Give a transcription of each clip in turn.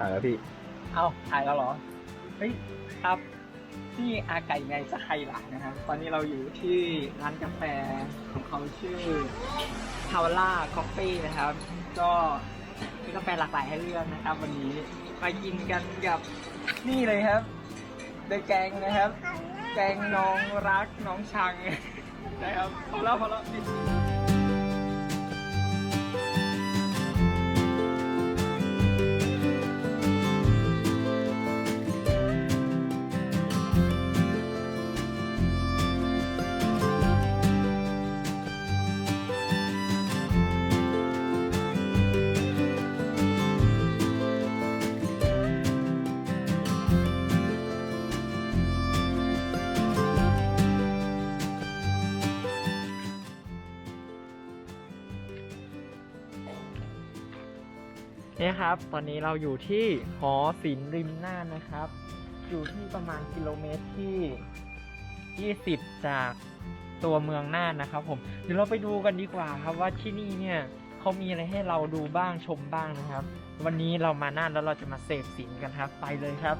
ถ่ายแล้วพี่ เอาถ่ายแล้วเหรอ เฮ้ย ครับ นี่อาไก่ไงสไคหลานะครับ ตอนนี้เราอยู่ที่ร้านกาแฟของเขาชื่อทาวล่าคอฟฟี่นะครับ ก็มีกาแฟหลากหลายให้เลือกนะครับ วันนี้ไปกินกันกับนี่เลยครับเดยแกงนะครับ แกงน้องรักน้องชังนะครับพอแล้วพอแล้ว นี่ครับ ตอนนี้เราอยู่ที่หอศิลป์ริมน่านนะครับ อยู่ที่ประมาณกิโลเมตรที่ 20 จากตัวเมืองน่านนะครับผม เดี๋ยวเราไปดูกันดีกว่าครับว่าที่นี่เนี่ยเขามีอะไรให้เราดูบ้างชมบ้างนะครับ วันนี้เรามาน่านแล้วเราจะมาเสพศิลป์กันครับ ไปเลยครับ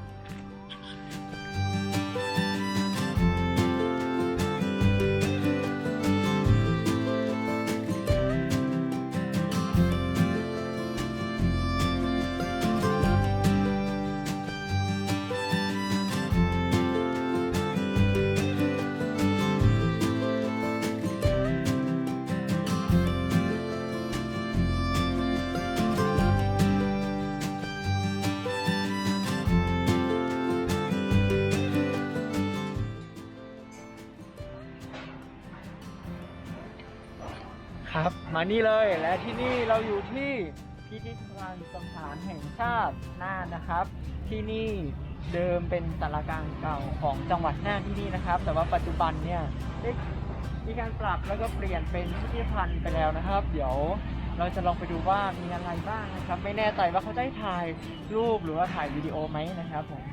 ครับ มานี่เลยและที่นี่เราอยู่ที่พิพิธภัณฑ์สถานแห่งชาติน่านนะครับ ที่นี่เดิมเป็นสารกลางเก่าของจังหวัดน่านที่นี่นะครับ แต่ว่าปัจจุบันเนี่ยได้มีการปรับแล้วก็เปลี่ยนเป็นพิพิธภัณฑ์ไปแล้วนะครับ เดี๋ยวเราจะลองไปดูว่ามีอะไรบ้างนะครับ ไม่แน่ใจว่าเขาได้ถ่ายรูปหรือว่าถ่ายวิดีโอไหมนะครับผม